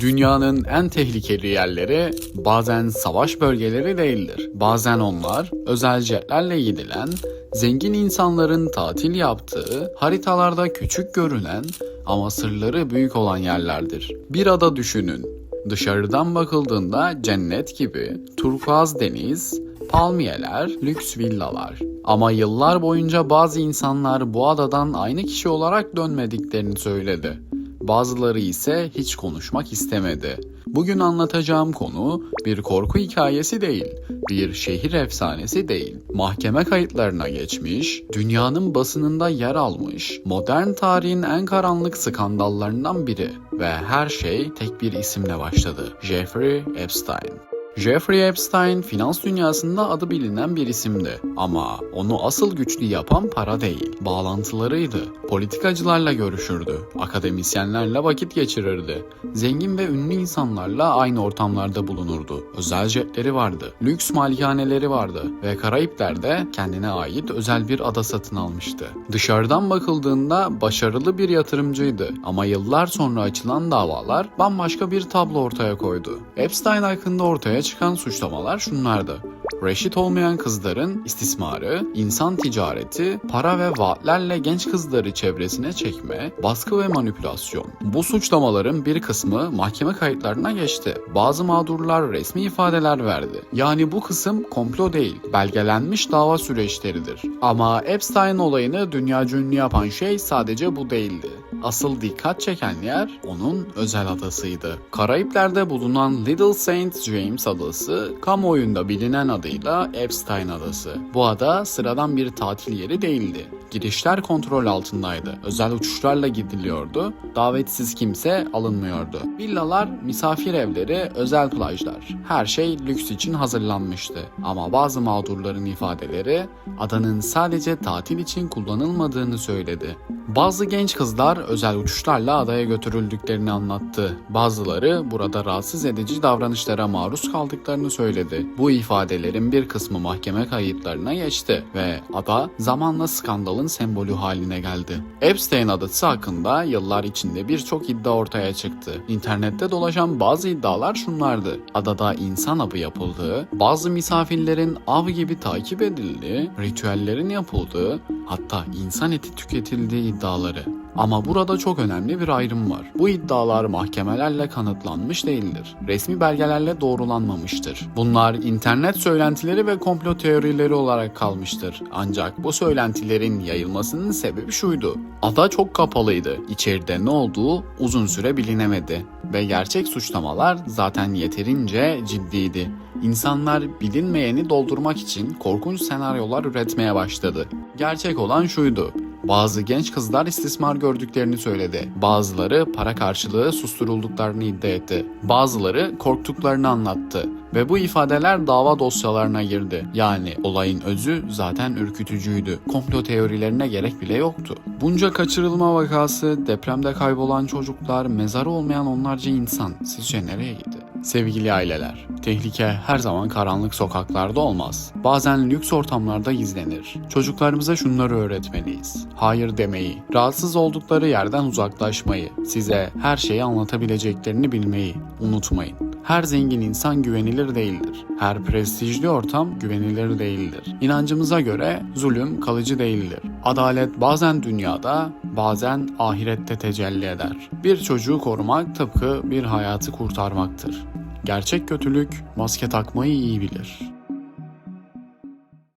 Dünyanın en tehlikeli yerleri bazen savaş bölgeleri değildir. Bazen onlar özel jetlerle gidilen, zengin insanların tatil yaptığı, haritalarda küçük görünen ama sırları büyük olan yerlerdir. Bir ada düşünün. Dışarıdan bakıldığında cennet gibi, turkuaz deniz, palmiyeler, lüks villalar. Ama yıllar boyunca bazı insanlar bu adadan aynı kişi olarak dönmediklerini söyledi. Bazıları ise hiç konuşmak istemedi. Bugün anlatacağım konu bir korku hikayesi değil, bir şehir efsanesi değil. Mahkeme kayıtlarına geçmiş, dünyanın basınında yer almış, modern tarihin en karanlık skandallarından biri ve her şey tek bir isimle başladı. Jeffrey Epstein. Jeffrey Epstein finans dünyasında adı bilinen bir isimdi. Ama onu asıl güçlü yapan para değil, bağlantılarıydı. Politikacılarla görüşürdü, akademisyenlerle vakit geçirirdi. Zengin ve ünlü insanlarla aynı ortamlarda bulunurdu. Özel jetleri vardı, lüks malikaneleri vardı ve Karayipler'de kendine ait özel bir ada satın almıştı. Dışarıdan bakıldığında başarılı bir yatırımcıydı ama yıllar sonra açılan davalar bambaşka bir tablo ortaya koydu. Epstein hakkında ortaya çıkan suçlamalar şunlardı. Reşit olmayan kızların istismarı, insan ticareti, para ve vaatlerle genç kızları çevresine çekme, baskı ve manipülasyon. Bu suçlamaların bir kısmı mahkeme kayıtlarına geçti. Bazı mağdurlar resmi ifadeler verdi. Yani bu kısım komplo değil, belgelenmiş dava süreçleridir. Ama Epstein olayını dünya ünlü yapan şey sadece bu değildi. Asıl dikkat çeken yer onun özel adasıydı. Karayipler'de bulunan Little Saint James adası, kamuoyunda bilinen adıyla Epstein adası. Bu ada sıradan bir tatil yeri değildi. Girişler kontrol altındaydı. Özel uçuşlarla gidiliyordu. Davetsiz kimse alınmıyordu. Villalar, misafir evleri, özel plajlar. Her şey lüks için hazırlanmıştı. Ama bazı mağdurların ifadeleri adanın sadece tatil için kullanılmadığını söyledi. Bazı genç kızlar özel uçuşlarla adaya götürüldüklerini anlattı. Bazıları burada rahatsız edici davranışlara maruz kaldıklarını söyledi. Bu ifadelerin bir kısmı mahkeme kayıtlarına geçti ve ada zamanla skandalın sembolü haline geldi. Epstein adası hakkında yıllar içinde birçok iddia ortaya çıktı. İnternette dolaşan bazı iddialar şunlardı. Adada insan avı yapıldığı, bazı misafirlerin av gibi takip edildiği, ritüellerin yapıldığı, hatta insan eti tüketildiği iddiaları. Ama burada çok önemli bir ayrım var. Bu iddialar mahkemelerle kanıtlanmış değildir. Resmi belgelerle doğrulanmamıştır. Bunlar internet söylentileri ve komplo teorileri olarak kalmıştır. Ancak bu söylentilerin yayılmasının sebebi şuydu. Ada çok kapalıydı. İçeride ne olduğu uzun süre bilinemedi. Ve gerçek suçlamalar zaten yeterince ciddiydi. İnsanlar bilinmeyeni doldurmak için korkunç senaryolar üretmeye başladı. Gerçek olan şuydu. Bazı genç kızlar istismar gördüklerini söyledi. Bazıları para karşılığı susturulduklarını iddia etti. Bazıları korktuklarını anlattı. Ve bu ifadeler dava dosyalarına girdi. Yani olayın özü zaten ürkütücüydü. Komplo teorilerine gerek bile yoktu. Bunca kaçırılma vakası, depremde kaybolan çocuklar, mezarı olmayan onlarca insan sizce nereye gitti? Sevgili aileler, tehlike her zaman karanlık sokaklarda olmaz. Bazen lüks ortamlarda gizlenir. Çocuklarımıza şunları öğretmeliyiz. Hayır demeyi, rahatsız oldukları yerden uzaklaşmayı, size her şeyi anlatabileceklerini bilmeyi unutmayın. Her zengin insan güvenilir değildir. Her prestijli ortam güvenilir değildir. İnancımıza göre zulüm kalıcı değildir. Adalet bazen dünyada, bazen ahirette tecelli eder. Bir çocuğu korumak tıpkı bir hayatı kurtarmaktır. Gerçek kötülük maske takmayı iyi bilir.